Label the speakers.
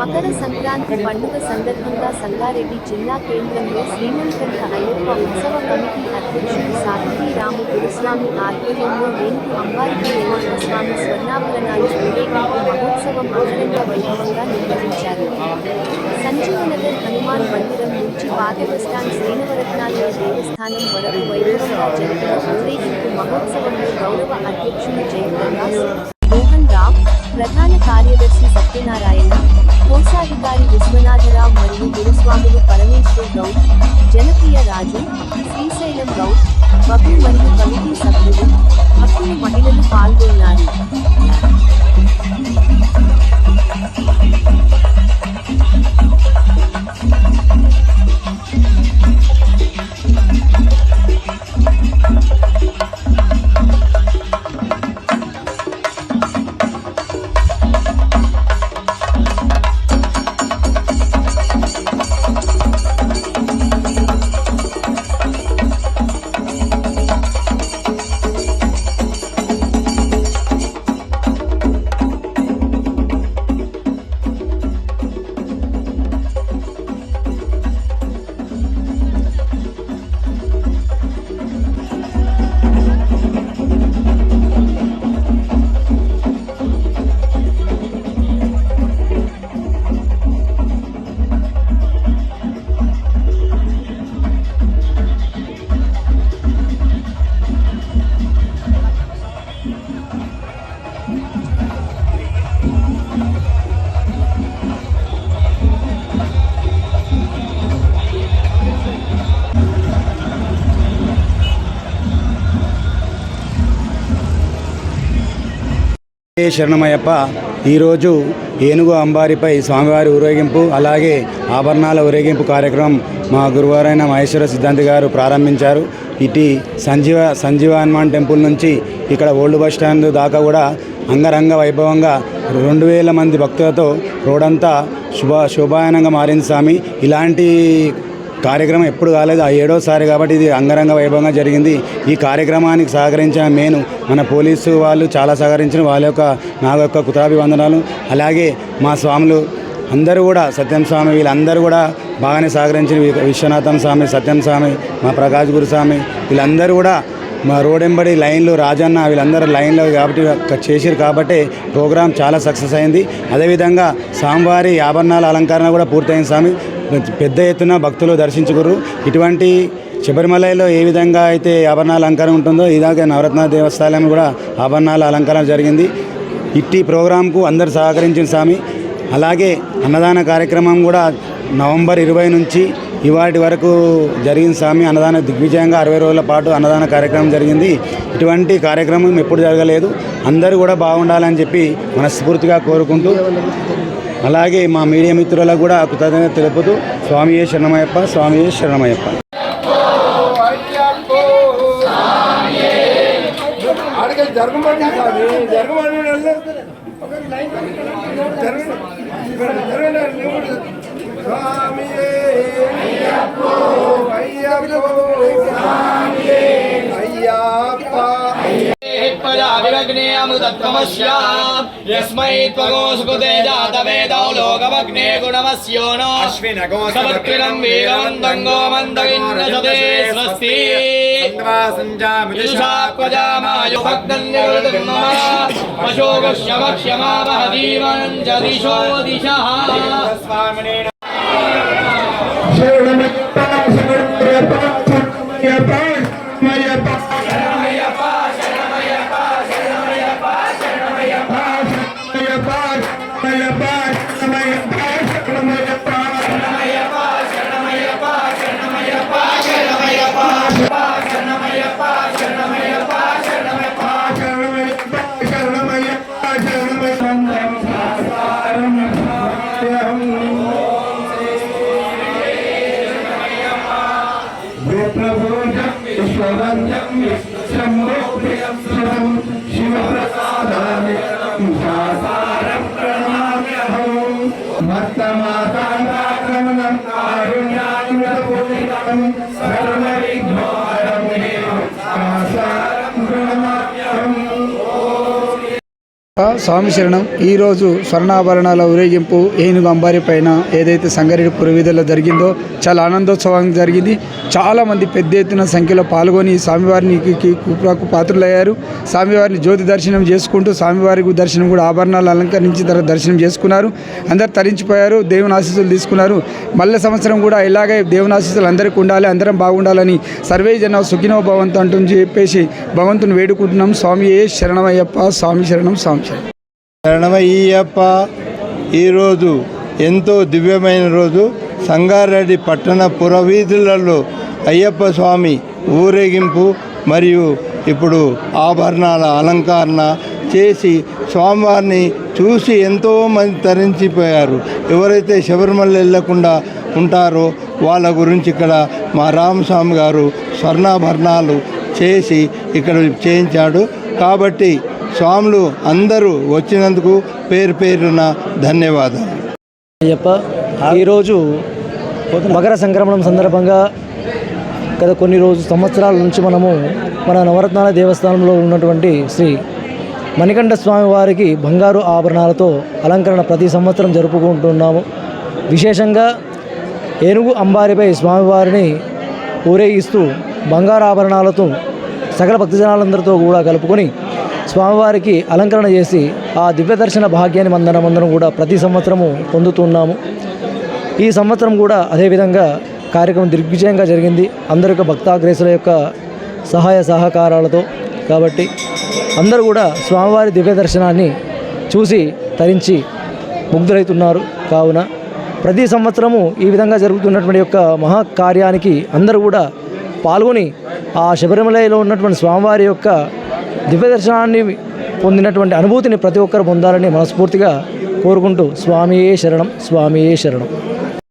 Speaker 1: మకర సంక్రాంతి పండుగ సందర్భంగా సంగారెడ్డి జిల్లా కేంద్రంలో శ్రీమంతంత అయ్యప్ప ఉత్సవ కమిటీ అధ్యక్షుడు సాహితీ రాము గురుస్వామి ఆధ్వర్యంలో రేణుకు అంబారికి వెంకట స్వామి స్వర్ణాభరణాలు మహోత్సవం అంగరంగ వైభవంగా నిర్వహించారు. సంజీవనగర్ హనుమాన్ మందిరం నుంచి పాత శ్రీనవరత్నాలయ దేవస్థానం వరకు వైభవంగా జరిగిన ఊరేగింపు మహోత్సవంలో గౌరవ అధ్యక్షులు జయప్రకాశ్ ప్రధాన కార్యదర్శి సత్యనారాయణ కోశాధికారి విశ్వనాథరావు మరియు గురుస్వాములు పరమేశ్వర్ గౌడ్ జనప్రియ రాజు శ్రీశైలం గౌడ్ భక్తులు మరియు కమిటీ సభ్యులు భక్తులు మహిళలు పాల్గొన్నారు
Speaker 2: శరణమయ్యప్ప ఈరోజు ఏనుగు అంబారిపై స్వామివారి ఊరేగింపు అలాగే ఆభరణాల ఊరేగింపు కార్యక్రమం మా గురువారైన మహేశ్వర సిద్ధాంతి గారు ప్రారంభించారు. ఇటు సంజీవ సంజీవ హనుమాన్ టెంపుల్ నుంచి ఇక్కడ ఓల్డ్ బస్ స్టాండ్ దాకా కూడా అంగరంగ వైభవంగా రెండు వేల మంది భక్తులతో రోడంతా శుభ శోభాయనంగా మారింది స్వామి. ఇలాంటి కార్యక్రమం ఎప్పుడు కాలేదు. ఆ ఏడోసారి కాబట్టి ఇది అంగరంగ వైభవంగా జరిగింది. ఈ కార్యక్రమానికి సహకరించిన నేను మన పోలీసు వాళ్ళు చాలా సహకరించిన వాళ్ళ యొక్క నా యొక్క కృతాభివందనాలు. అలాగే మా స్వాములు అందరూ కూడా సత్యం స్వామి వీళ్ళందరూ కూడా బాగానే సహకరించిన విశ్వనాథం స్వామి సత్యం స్వామి మా ప్రకాష్ గురుస్వామి వీళ్ళందరూ కూడా మా రోడెంబడి లైన్లు రాజన్న వీళ్ళందరూ లైన్లో కాబట్టి క- చేసిరు కాబట్టి ప్రోగ్రాం చాలా సక్సెస్ అయింది. అదేవిధంగా స్వామివారి ఆభరణాల అలంకరణ కూడా పూర్తయింది స్వామి. పెద్ద ఎత్తున భక్తులు దర్శించుకురు. ఇటువంటి శబరిమలలో ఏ విధంగా అయితే ఆభరణాల అలంకారం ఉంటుందో ఇలాగే నవరత్న దేవస్థానం కూడా ఆభరణాల అలంకారం జరిగింది. ఇట్టి ప్రోగ్రాంకు అందరు సహకరించిన స్వామి. అలాగే అన్నదాన కార్యక్రమం కూడా నవంబర్ ఇరవై నుంచి ఇవాటి వరకు జరిగిన స్వామి అన్నదాన దిగ్విజయంగా అరవై రోజుల పాటు అన్నదాన కార్యక్రమం జరిగింది. ఇటువంటి కార్యక్రమం ఎప్పుడు జరగలేదు. అందరూ కూడా బాగుండాలని చెప్పి మనస్ఫూర్తిగా కోరుకుంటూ అలాగే మా మీడియా మిత్రులకు కూడా కృతజ్ఞత తెలుపుతూ స్వామియే శరణమయ్యప్ప స్వామియే శరణమయ్యప్ప.
Speaker 3: ఆడికి జరగమండి
Speaker 4: यस्मै त्वगो सुकृते जातवेदौ लोकमग्ने गुणमस्यो नो समत्विनं वीरवन्तं गोमन्दगिन्नसते स्वस्ति अशोकक्षमक्षमामहदीवञ्चदिशो दिशः
Speaker 3: शरणमित्तां समर्प्य पार्थ्य पार्थ्य
Speaker 5: స్వామి శరణం ఈరోజు స్వర్ణాభరణాల ఊరేగింపు ఏనుగు అంబారి పైన ఏదైతే సంగారెడ్డి పురవీధుల్లో జరిగిందో చాలా ఆనందోత్సవం జరిగింది. చాలామంది పెద్ద ఎత్తున సంఖ్యలో పాల్గొని స్వామివారిని కుప్రాకు పాత్రులయ్యారు. స్వామివారిని జ్యోతి దర్శనం చేసుకుంటూ స్వామివారి దర్శనం కూడా ఆభరణాలు అలంకరించి తర్వాత దర్శనం చేసుకున్నారు. అందరు తరించిపోయారు దేవుని ఆశీస్సులు తీసుకున్నారు. మళ్ళీ సంవత్సరం కూడా ఇలాగే దేవుని ఆశీస్సులు అందరికీ ఉండాలి అందరం బాగుండాలని సర్వే జన సుఖినో భవంతు అంటూ చెప్పేసి భగవంతుని వేడుకుంటున్నాం. స్వామి ఏ శరణమయ్యప్ప? స్వామి శరణం స్వామి శరణం.
Speaker 6: శరణమయ్యప్ప ఈరోజు ఎంతో దివ్యమైన రోజు. సంగారెడ్డి పట్టణ పురవీధులలో అయ్యప్ప స్వామి ఊరేగింపు మరియు ఇప్పుడు ఆభరణాల అలంకరణ చేసి స్వామివారిని చూసి ఎంతో మంది తరించిపోయారు. ఎవరైతే శబరిమల వెళ్ళకుండా ఉంటారో వాళ్ళ గురించి ఇక్కడ మా రామస్వామి గారు స్వర్ణాభరణాలు చేసి ఇక్కడ చేయించాడు. కాబట్టి స్వాములు అందరూ వచ్చినందుకు పేరు పేరున ధన్యవాదాలు.
Speaker 7: అయ్యప్ప ఈరోజు మకర సంక్రమణం సందర్భంగా గత కొన్ని రోజు సంవత్సరాల నుంచి మనము మన నవరత్నాల దేవస్థానంలో ఉన్నటువంటి శ్రీ మణికంఠ స్వామి వారికి బంగారు ఆభరణాలతో అలంకరణ ప్రతి సంవత్సరం జరుపుకుంటున్నాము. విశేషంగా ఏనుగు అంబారిపై స్వామివారిని ఊరేగిస్తూ బంగారు ఆభరణాలతో సకల భక్తజనాలందరితో కూడా కలుపుకొని స్వామివారికి అలంకరణ చేసి ఆ దివ్య దర్శన భాగ్యాన్ని మందరం అందరం కూడా ప్రతి సంవత్సరము పొందుతున్నాము. ఈ సంవత్సరం కూడా అదేవిధంగా కార్యక్రమం దిగ్విజయంగా జరిగింది. అందరి భక్తాగ్రేసుల యొక్క సహాయ సహకారాలతో కాబట్టి అందరూ కూడా స్వామివారి దివ్య దర్శనాన్ని చూసి తరించి ముగ్ధులైతున్నారు. కావున ప్రతి సంవత్సరము ఈ విధంగా జరుగుతున్నటువంటి యొక్క మహాకార్యానికి అందరూ కూడా పాల్గొని ఆ శబరిమలలో ఉన్నటువంటి స్వామివారి యొక్క దివ్య దర్శనాన్ని పొందినటువంటి అనుభూతిని ప్రతి ఒక్కరు పొందాలని మనస్ఫూర్తిగా కోరుకుంటూ స్వామియే శరణం స్వామియే శరణం.